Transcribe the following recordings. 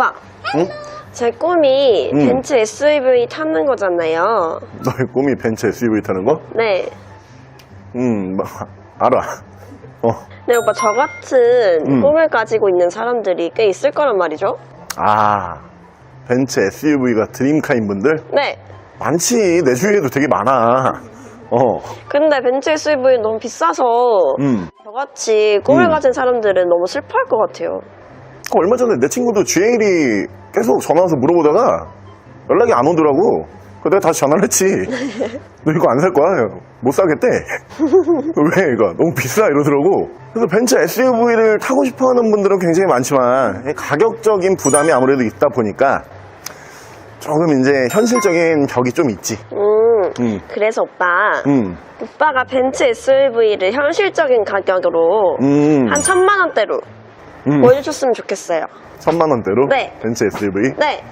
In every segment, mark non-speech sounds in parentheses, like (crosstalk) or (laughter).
오빠, 응? 제 꿈이 음. 벤츠 SUV 타는 거잖아요. 너의 꿈이 벤츠 SUV 타는 거? 네. 음, 뭐, 알아. 어. 네, 오빠, 저 같은 음. 꿈을 가지고 있는 사람들이 꽤 있을 거란 말이죠? 아, 벤츠 SUV가 드림카인 분들? 네. 많지. 내 주위에도 되게 많아. 어, 근데 벤츠 SUV는 너무 비싸서 음. 저같이 꿈을 음. 가진 사람들은 너무 슬퍼할 것 같아요. 그 얼마 전에 내 친구도 GL이 계속 전화 와서 물어보다가 연락이 안 오더라고. 그 내가 다시 전화를 했지. (laughs) 너 이거 안 살 거야? 못 사겠대. (laughs) 왜 이거 너무 비싸 이러더라고. 그래서 벤츠 SUV를 타고 싶어하는 분들은 굉장히 많지만 이 가격적인 부담이 아무래도 있다 보니까 조금 이제 현실적인 벽이 좀 있지. 음. 음, 그래서 오빠, 음, 오빠가 벤츠 SUV를 현실적인 가격으로 음, 한 천만 원대로 음. 보여줬으면 좋겠어요. 천만 원대로 네. 벤츠 SUV. 네.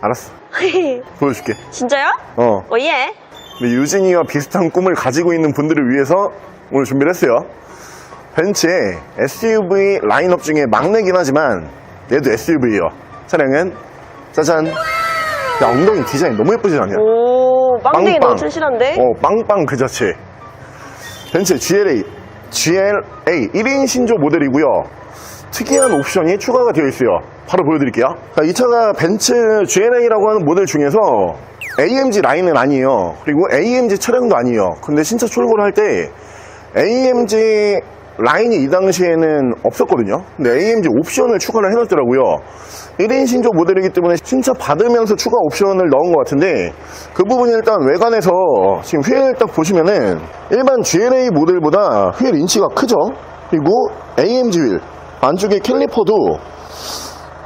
알았어. (laughs) 보여줄게. 진짜요? 어. 오예. 근데 유진이와 비슷한 꿈을 가지고 있는 분들을 위해서 오늘 준비를 했어요. 벤츠의 SUV 라인업 중에 막내긴 하지만 얘도 SUV예요. 차량은 짜잔. 야 엉덩이 디자인 너무 예쁘지 않냐? 오, 빵댕이. 너무 튼실한데? 어 빵빵 그 자체. 벤츠 GLA GLA 1인 신조 모델이고요. 특이한 옵션이 추가가 되어 있어요. 바로 보여드릴게요. 자, 이 차가 벤츠 GLA라고 하는 모델 중에서 AMG 라인은 아니에요. 그리고 AMG 차량도 아니에요. 근데 신차 출고를 할 때 AMG 라인이 이 당시에는 없었거든요. 근데 AMG 옵션을 추가를 해놨더라고요. 1인 신조 모델이기 때문에 신차 받으면서 추가 옵션을 넣은 것 같은데 그 부분이 일단 외관에서 지금 휠 딱 보시면은 일반 GLA 모델보다 휠 인치가 크죠? 그리고 AMG 휠 안쪽에 캘리퍼도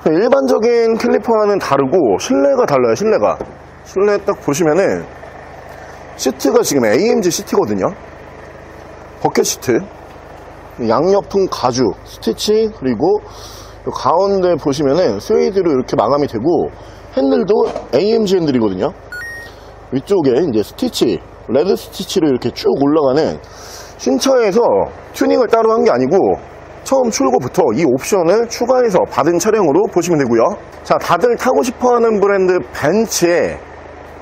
일반적인 캘리퍼와는 다르고 실내가 달라요 실내가 실내 딱 보시면은 시트가 지금 AMG 시트거든요 버켓 시트 양옆통 가죽 스티치 그리고 요 가운데 보시면은 스웨이드로 이렇게 마감이 되고 핸들도 AMG 핸들이거든요. 위쪽에 이제 스티치 레드 스티치로 이렇게 쭉 올라가는 신차에서 튜닝을 따로 한 게 아니고 처음 출고부터 이 옵션을 추가해서 받은 차량으로 보시면 되고요. 자 다들 타고 싶어하는 브랜드 벤츠의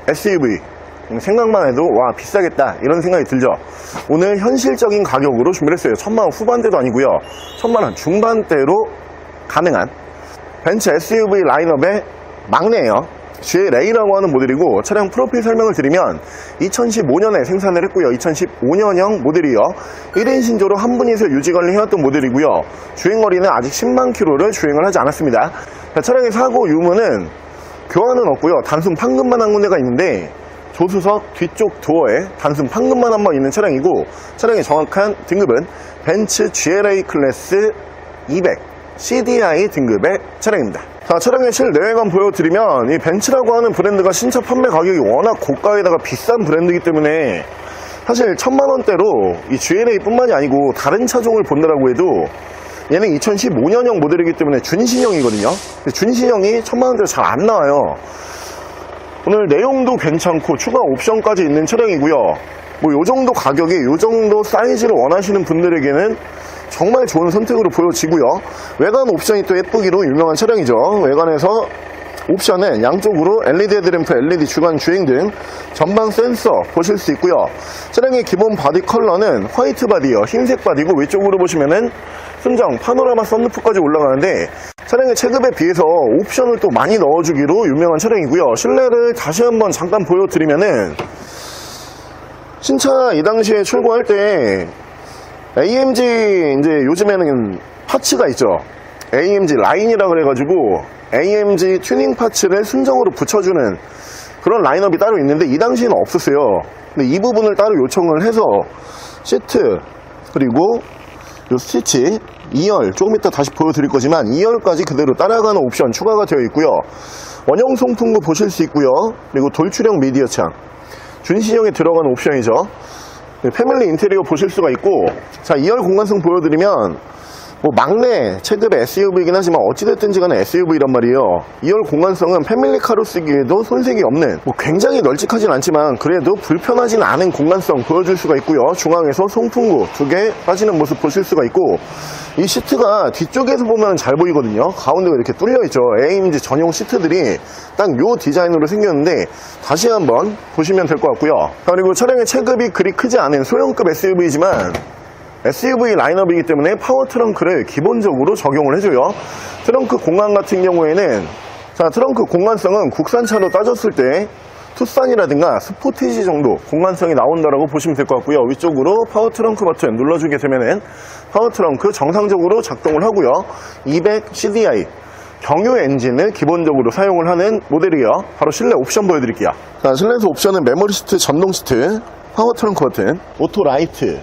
SUV 생각만 해도 와 비싸겠다 이런 생각이 들죠. 오늘 현실적인 가격으로 준비를 했어요. 천만원 후반대도 아니고요. 천만원 중반대로 가능한 벤츠 SUV 라인업의 막내예요. GLA라고 하는 모델이고 차량 프로필 설명을 드리면 2015년에 생산을 했고요. 2015년형 모델이요. 1인 신조로 한 분이서 유지관리 해왔던 모델이고요. 주행거리는 아직 10만 킬로를 주행을 하지 않았습니다. 자, 차량의 사고 유무는 교환은 없고요. 단순 판금만 한 군데가 있는데 조수석 뒤쪽 도어에 단순 판금만 한 번 있는 차량이고 차량의 정확한 등급은 벤츠 GLA 클래스 200 CDI 등급의 차량입니다. 자, 차량의 실내외관 보여드리면 이 벤츠라고 하는 브랜드가 신차 판매 가격이 워낙 고가에다가 비싼 브랜드이기 때문에 사실 천만 원대로 이 GLA 뿐만이 아니고 다른 차종을 본다라고 해도 얘는 2015년형 모델이기 때문에 준신형이거든요. 준신형이 천만 원대로 잘 안 나와요. 오늘 내용도 괜찮고 추가 옵션까지 있는 차량이고요. 뭐 요 정도 가격에 요 정도 사이즈를 원하시는 분들에게는 정말 좋은 선택으로 보여지고요. 외관 옵션이 또 예쁘기로 유명한 차량이죠. 외관에서 옵션은 양쪽으로 LED 헤드램프, LED 주간 주행 등, 전방 센서 보실 수 있고요. 차량의 기본 바디 컬러는 화이트 바디요. 흰색 바디고 위쪽으로 보시면은 순정 파노라마 썬루프까지 올라가는데 차량의 체급에 비해서 옵션을 또 많이 넣어주기로 유명한 차량이고요. 실내를 다시 한번 잠깐 보여드리면은 신차 이 당시에 출고할 때 AMG 이제 요즘에는 파츠가 있죠. AMG 라인이라 그래가지고 AMG 튜닝 파츠를 순정으로 붙여주는 그런 라인업이 따로 있는데 이 당시에는 없었어요. 근데 이 부분을 따로 요청을 해서 시트 그리고 요 스티치 2열 조금 이따 다시 보여드릴 거지만 2열까지 그대로 따라가는 옵션 추가가 되어 있고요. 원형 송풍구 보실 수 있고요. 그리고 돌출형 미디어 창 준신형에 들어가는 옵션이죠. 네, 패밀리 인테리어 보실 수가 있고 자 2열 공간성 보여드리면 뭐 막내 체급의 SUV이긴 하지만 어찌됐든지 간에 SUV란 말이에요. 2열 공간성은 패밀리카로 쓰기에도 손색이 없는 뭐 굉장히 널찍하진 않지만 그래도 불편하진 않은 공간성 보여줄 수가 있고요. 중앙에서 송풍구 두 개 빠지는 모습 보실 수가 있고 이 시트가 뒤쪽에서 보면 잘 보이거든요. 가운데가 이렇게 뚫려 있죠. AMG 전용 시트들이 딱 요 디자인으로 생겼는데 다시 한번 보시면 될 것 같고요. 그리고 차량의 체급이 그리 크지 않은 소형급 SUV지만 SUV 라인업이기 때문에 파워 트렁크를 기본적으로 적용을 해줘요. 트렁크 공간 같은 경우에는 자 트렁크 공간성은 국산차로 따졌을 때 투싼이라든가 스포티지 정도 공간성이 나온다라고 보시면 될 것 같고요. 위쪽으로 파워 트렁크 버튼 눌러주게 되면은 파워 트렁크 정상적으로 작동을 하고요. 200 CDI 경유 엔진을 기본적으로 사용을 하는 모델이에요. 바로 실내 옵션 보여드릴게요. 자, 실내에서 옵션은 메모리 시트, 전동 시트, 파워 트렁크 버튼, 오토 라이트,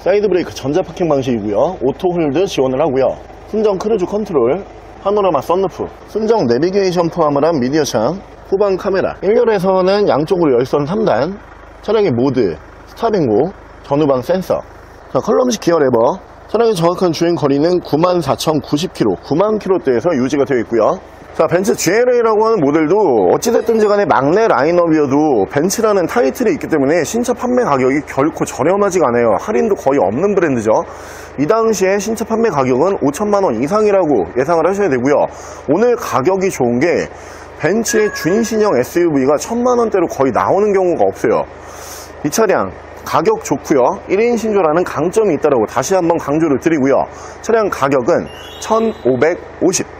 사이드 브레이크 전자 파킹 방식이고요. 오토 홀드 지원을 하고요. 순정 크루즈 컨트롤, 파노라마 썬루프, 순정 내비게이션 포함을 한 미디어 창, 후방 카메라. 1열에서는 양쪽으로 열선 3단, 차량의 모드, 스타빙고, 전후방 센서. 자, 컬럼식 기어 레버. 차량의 정확한 주행 거리는 94,090km, 9만 km대에서 유지가 되어 있고요. 자, 벤츠 GLA라고 하는 모델도 어찌됐든지 간에 막내 라인업이어도 벤츠라는 타이틀이 있기 때문에 신차 판매 가격이 결코 저렴하지가 않아요. 할인도 거의 없는 브랜드죠. 이 당시에 신차 판매 가격은 5천만 원 이상이라고 예상을 하셔야 되고요. 오늘 가격이 좋은 게 벤츠의 준신형 SUV가 천만 원대로 거의 나오는 경우가 없어요. 이 차량 가격 좋고요 1인 신조라는 강점이 있다고 다시 한번 강조를 드리고요 차량 가격은 1550